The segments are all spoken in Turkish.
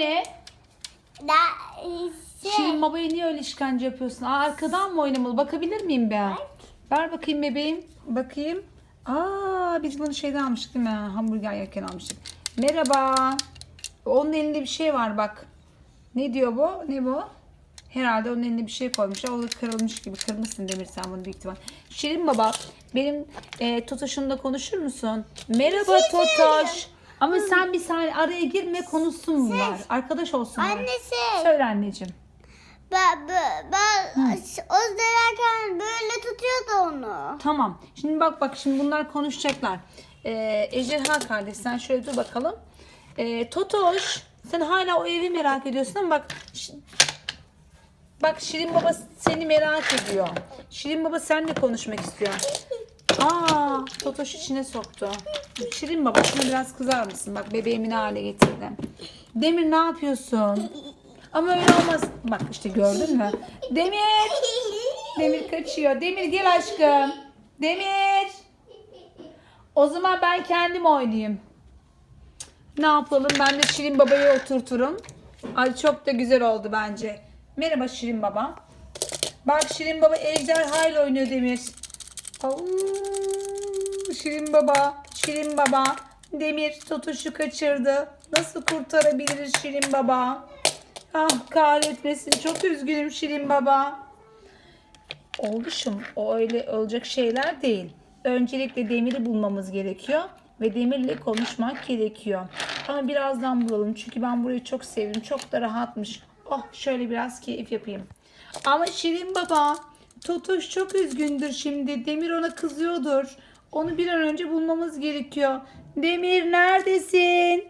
ne? Da, şey, Şirin babaya niye öyle işkence yapıyorsun? Aa, arkadan mı oynamalı? Bakabilir miyim ben? Ver bakayım bebeğim. Bakayım. Aa biz bunu şeyden almıştık değil mi? Hamburger yerken almıştık. Merhaba. Onun elinde bir şey var bak. Ne diyor bu? Ne bu? Herhalde onun eline bir şey koymuşlar. O da kırılmış gibi. Kırmışsın Demir sen bunu büyük ihtimal. Şirin baba benim e, Totoş'umla konuşur musun? Merhaba Totoş. Ama sen bir saniye araya girme konuşsun bunlar. Arkadaş olsunlar. annesi. Söyle anneciğim. Ben, ben, ben o derken böyle tutuyordu onu. Tamam. Şimdi bak bak şimdi bunlar konuşacaklar. Ee, Ejderha kardeş sen şöyle dur bakalım. Ee, Totoş sen hala o evi merak ediyorsun ama bak bak Şirin Baba seni merak ediyor. Şirin Baba seninle konuşmak istiyor. Aa, Totoş içine soktu. Şirin Baba şunu biraz kızar mısın? Bak bebeğimi ne hale getirdim. Demir ne yapıyorsun? Ama öyle olmaz. Bak işte gördün mü? Demir! Demir kaçıyor. Demir gel aşkım. Demir. O zaman ben kendim oynayayım. Ne yapalım? Ben de Şirin Baba'yı oturturum. Ay çok da güzel oldu bence. Merhaba Şirin Baba. Bak Şirin Baba ejderha ile oynuyor Demir. Au, Şirin Baba, Şirin Baba. Demir Totuş'u kaçırdı. Nasıl kurtarabiliriz Şirin Baba? Ah kahretmesin. Çok üzgünüm Şirin Baba. Oğluşum o öyle olacak şeyler değil. Öncelikle Demir'i bulmamız gerekiyor ve Demir'le konuşmak gerekiyor. Ama birazdan bulalım çünkü ben burayı çok sevdim. Çok da rahatmış. Oh şöyle biraz keyif yapayım. Ama Şirin Baba, Totoş çok üzgündür şimdi. Demir ona kızıyordur. Onu bir an önce bulmamız gerekiyor. Demir neredesin?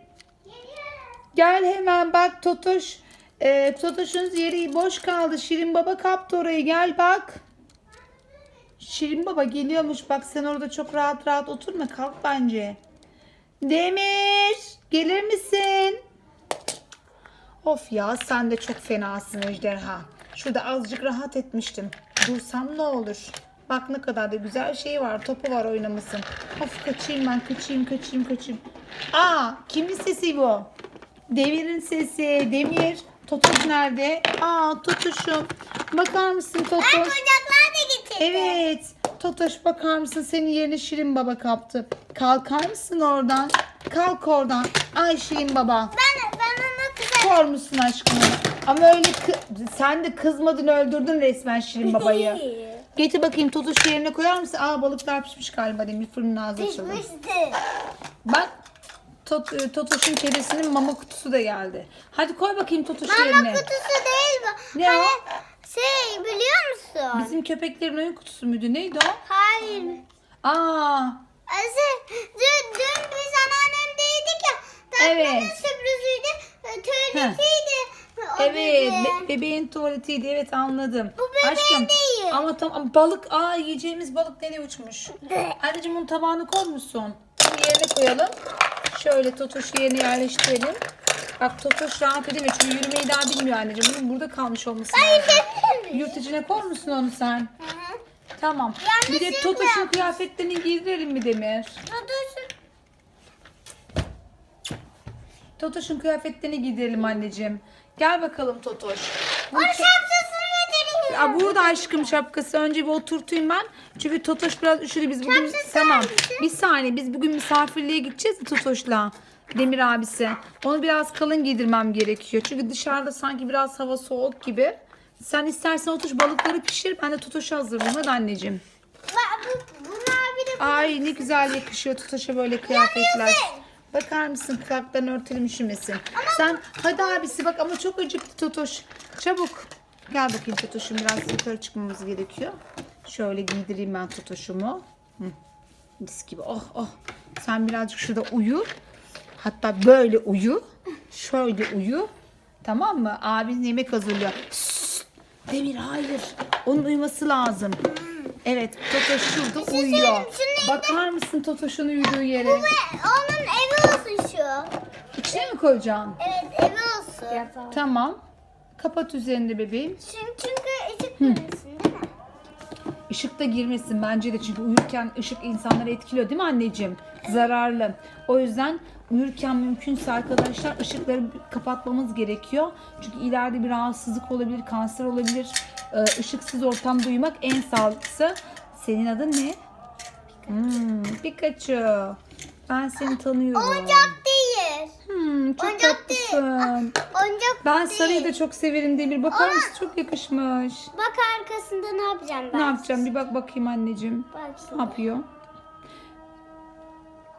Gel hemen bak Totoş. E, Totoş'un yeri boş kaldı. Şirin Baba kaptı orayı. Gel bak. Şirin Baba geliyormuş. Bak sen orada çok rahat rahat oturma. Kalk bence. Demir gelir misin? Of ya sen de çok fenasın ejderha. Şurada azıcık rahat etmiştim. Dursam ne olur? Bak ne kadar da güzel şey var. Topu var oynamasın. Of kaçayım ben kaçayım kaçayım kaçayım. Aa kimin sesi bu? Demir'in sesi. Demir. Totoş nerede? Aa Totoş'um. Bakar mısın Totoş? Ocaklar da getirdi. Evet. Totoş bakar mısın? Senin yerine Şirin Baba kaptı. Kalkar mısın oradan? Kalk oradan. Ay Şirin Baba. Ben, ben ona kızarım. Kor musun aşkım? Ama öyle kı- sen de kızmadın öldürdün resmen Şirin Baba'yı. Getir bakayım Totoş'u yerine koyar mısın? Aa balıklar pişmiş galiba Demir fırının ağzı açıldı. Pişmişti. Bak Tot, e, Totoş'un kedisinin mama kutusu da geldi. Hadi koy bakayım Totoş'u Mama yerine. kutusu değil bu. Ne hani, o? Şey biliyor musun? Bizim köpeklerin oyun kutusu muydu? Neydi o? Hayır. Aa Şey, dün, dün biz anneannemdeydik ya. Tatlının Evet. sürpriziydi. Tuvaletiydi. Evet, bebeğin. be- bebeğin tuvaletiydi. Evet anladım. Bu bebeğin Aşkım, değil. Ama tamam balık. Aa yiyeceğimiz balık nereye uçmuş? Anneciğim bunun tabağını koy musun? Bunu yerine koyalım. Şöyle Totoş'u yerine yerleştirelim. Bak Totoş rahat edemiyor çünkü yürümeyi daha bilmiyor anneciğim. Bunun burada kalmış olması lazım. Yurt içine koy musun onu sen? Tamam. Bir de Yanlışlıkla Totoş'un kıyafetlerini giydirelim mi Demir? Totoş'un kıyafetlerini giydirelim anneciğim. Gel bakalım Totoş. Bu O ke- şapkasını getireyim. Ya burada aşkım şapkası. Önce bir oturtayım ben. Çünkü Totoş biraz üşüdü. Biz bugün Şapkası tamam. hangisi? Bir saniye. Biz bugün misafirliğe gideceğiz ya Totoş'la. Demir abisi. Onu biraz kalın giydirmem gerekiyor. Çünkü dışarıda sanki biraz hava soğuk gibi. Sen istersen otur balıkları pişir. Ben de Totoş'u hazırlayayım. Hadi anneciğim. Bak bu, bunlar bir de Ay ne güzel yakışıyor Totoş'a böyle kıyafetler. Bakar mısın kulaklarını örtelim üşümesin. Sen hadi abisi bak ama çok acıktı Totoş. Çabuk. Gel bakayım Totoş'um biraz yukarı çıkmamız gerekiyor. Şöyle giydireyim ben Totoş'umu. Hı. Mis gibi oh oh. Sen birazcık şurada uyu. Hatta böyle uyu. Şöyle uyu. Tamam mı? Abin yemek hazırlıyor. Demir hayır. Onun uyuması lazım. Evet Totoş şurada uyuyor. şunu Bakar mısın Totoş'un uyuduğu yere? Onun evi olsun şu. İçine mi koyacaksın? Evet evi olsun. Tamam. Kapat üzerinde bebeğim. Çünkü, çünkü ışık görünsün değil mi? Işık da girmesin bence de çünkü uyurken ışık insanları etkiliyor değil mi anneciğim? Zararlı. O yüzden uyurken mümkünse arkadaşlar ışıkları kapatmamız gerekiyor. Çünkü ileride bir rahatsızlık olabilir, kanser olabilir. Ee, ışıksız ortamda uyumak en sağlıklısı. Senin adın ne? Hmm, Pikachu. Ben seni tanıyorum. Oyuncak değil. Hmm, çok Oyuncak tatlısın. Oyuncak Ben değil. sarıyı da çok severim Demir. Bakar mısın? Çok yakışmış. Bak arkasında ne yapacağım ben? Ne yapacağım? Bir bak bakayım anneciğim. Bak Ne şimdi. yapıyor?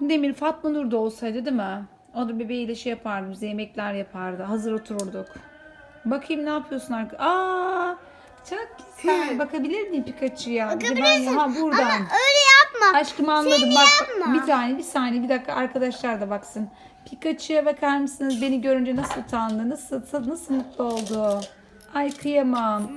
Demir Fatma Nur da olsaydı değil mi? O da bebeğiyle şey yapardı. Bize yemekler yapardı. Hazır otururduk. Bakayım ne yapıyorsun arka? Aa! Çok güzel. Bakabilir miyim Pikachu'ya? Bir Bakabilirsin. Ha buradan. Ama öyle yapma. Aşkım anladım. Seni Bak yapma. bir tane bir saniye bir dakika arkadaşlar da baksın. Pikachu'ya bakar mısınız? Beni görünce nasıl utandı? Nasıl nasıl mutlu oldu? Ay kıyamam.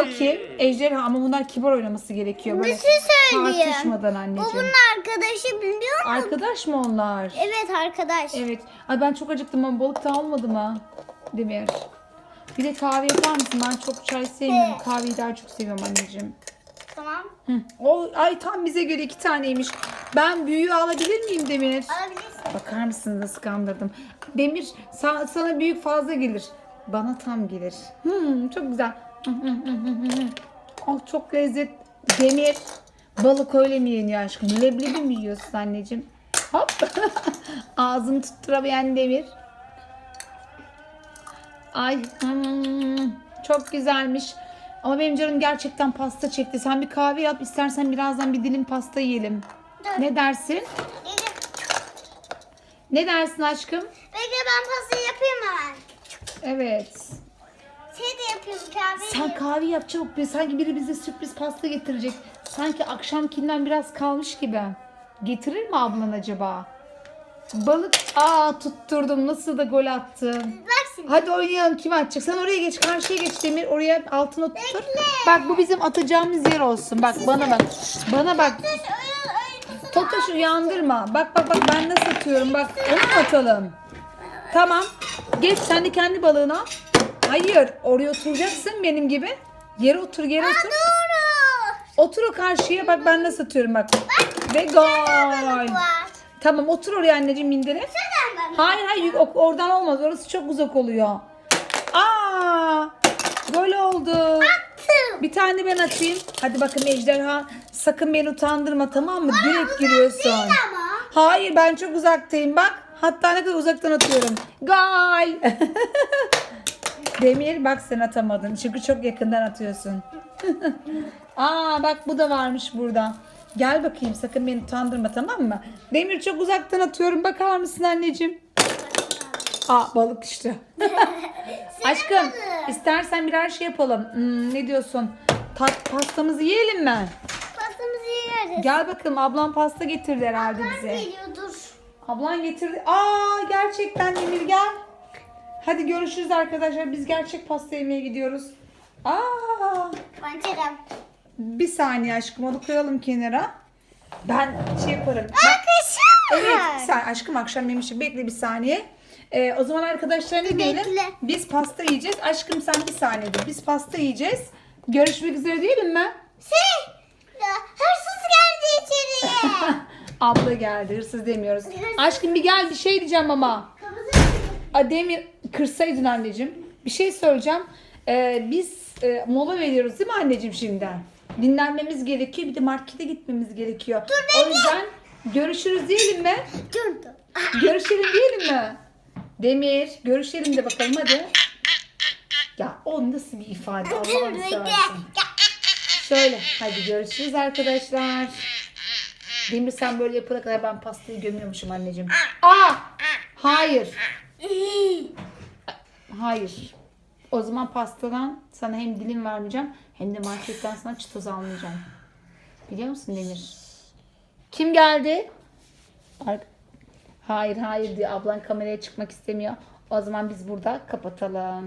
O kim? Ejderha ama bunlar kibar oynaması gerekiyor. Bir Böyle şey söyleyeyim. tartışmadan Bu anneciğim. bunun arkadaşı biliyor musun? Arkadaş mı onlar? Evet arkadaş. Evet. Ay ben çok acıktım ama balık da olmadı mı? Demir. Bir de kahve yapar mısın? Ben çok çay sevmiyorum. Evet. Kahveyi daha çok seviyorum anneciğim. Tamam. Hı. O ay tam bize göre iki taneymiş. Ben büyüğü alabilir miyim Demir? Alabilirsin. Bakar mısın nasıl kandırdım. Demir sa- sana büyük fazla gelir. Bana tam gelir. Hmm, çok güzel. Oh, çok lezzet. Demir. Balık öyle mi yeniyor aşkım? Leblebi mi yiyorsun anneciğim? Hop. Ağzını tutturamayan Demir. Ay hmm, çok güzelmiş. Ama benim canım gerçekten pasta çekti. Sen bir kahve yap istersen birazdan bir dilim pasta yiyelim. Ne dersin? Ne dersin aşkım? bekle ben pastayı yapayım hemen. Evet. Şey de yapıyorum kahve. Sen kahve yap çabuk. Bir, sanki biri bize sürpriz pasta getirecek. Sanki akşamkinden biraz kalmış gibi. Getirir mi ablan acaba? Balık. Aa tutturdum. Nasıl da gol attın. Bak şimdi. Hadi oynayalım. Kim atacak? Sen oraya geç. Karşıya geç Demir. Oraya altına tutur. Bak bu bizim atacağımız yer olsun. Bak bana bak. Bana bak. Totoş uyandırma. Bak bak bak ben nasıl atıyorum. Bak onu mu atalım? Tamam. Geç sen de kendi balığını al. Hayır. Oraya oturacaksın benim gibi. Yere otur yere otur. Doğru. Otur o karşıya. Bak ben nasıl atıyorum bak. Ve gol. Tamam otur oraya anneciğim mindere. Hayır hayır o- oradan olmaz. Orası çok uzak oluyor. Aa! Gol oldu. Attım. Bir tane ben atayım. Hadi bakın ejderha. Sakın beni utandırma tamam mı? Direkt giriyorsun. Ama. Hayır ben çok uzaktayım bak. Hatta ne kadar uzaktan atıyorum. Gol. Demir bak sen atamadın. Çünkü çok yakından atıyorsun. Aa bak bu da varmış burada. Gel bakayım sakın beni utandırma tamam mı? Demir çok uzaktan atıyorum. Bakar mısın anneciğim? Aa balık işte. Aşkım istersen birer şey yapalım. Hmm, ne diyorsun? Tat pastamızı yiyelim mi? Pastamızı yeriz. Gel bakalım ablam pasta getirdi herhalde bize. Geliyor dur. Ablan getirdi. Aa gerçekten Demir gel. Hadi görüşürüz arkadaşlar. Biz gerçek pasta yemeye gidiyoruz. Aa Pançeram. Bir saniye aşkım onu koyalım kenara. Ben şey yaparım. Ben- Arkadaşlar. evet saniye aşkım akşam yemişim. Bekle bir saniye. Ee, o zaman arkadaşlar ne diyelim? Bekle. Biz pasta yiyeceğiz. Aşkım sen bir saniye dur. Biz pasta yiyeceğiz. Görüşmek üzere diyelim mi? Şey. ya, Hırsız geldi içeriye. Abla geldi. Hırsız demiyoruz. Aşkım bir gel bir şey diyeceğim ama. Demir kırsaydın anneciğim. Bir şey söyleyeceğim. Ee, biz e, mola veriyoruz değil mi anneciğim şimdi? Dinlenmemiz gerekiyor. Bir de markete gitmemiz gerekiyor. o yüzden görüşürüz diyelim mi? Dur dur. Görüşelim diyelim mi? Demir görüşelim de bakalım hadi. Ya o nasıl bir ifade Bekle. seversen. Şöyle hadi görüşürüz arkadaşlar. Demir sen böyle yapana kadar ben pastayı gömüyormuşum anneciğim. Aa! Hayır. Hayır. O zaman pastadan sana hem dilim vermeyeceğim hem de marketten sana çıtoz almayacağım. Biliyor musun Demir? Kim geldi? Hayır hayır diyor. Ablan kameraya çıkmak istemiyor. O zaman biz burada kapatalım.